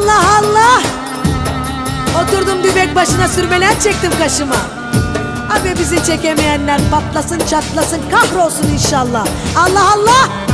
Allah Allah. Oturdum dübek başına sürmeler çektim kaşıma. Abi bizi çekemeyenler patlasın çatlasın kahrolsun inşallah. Allah Allah.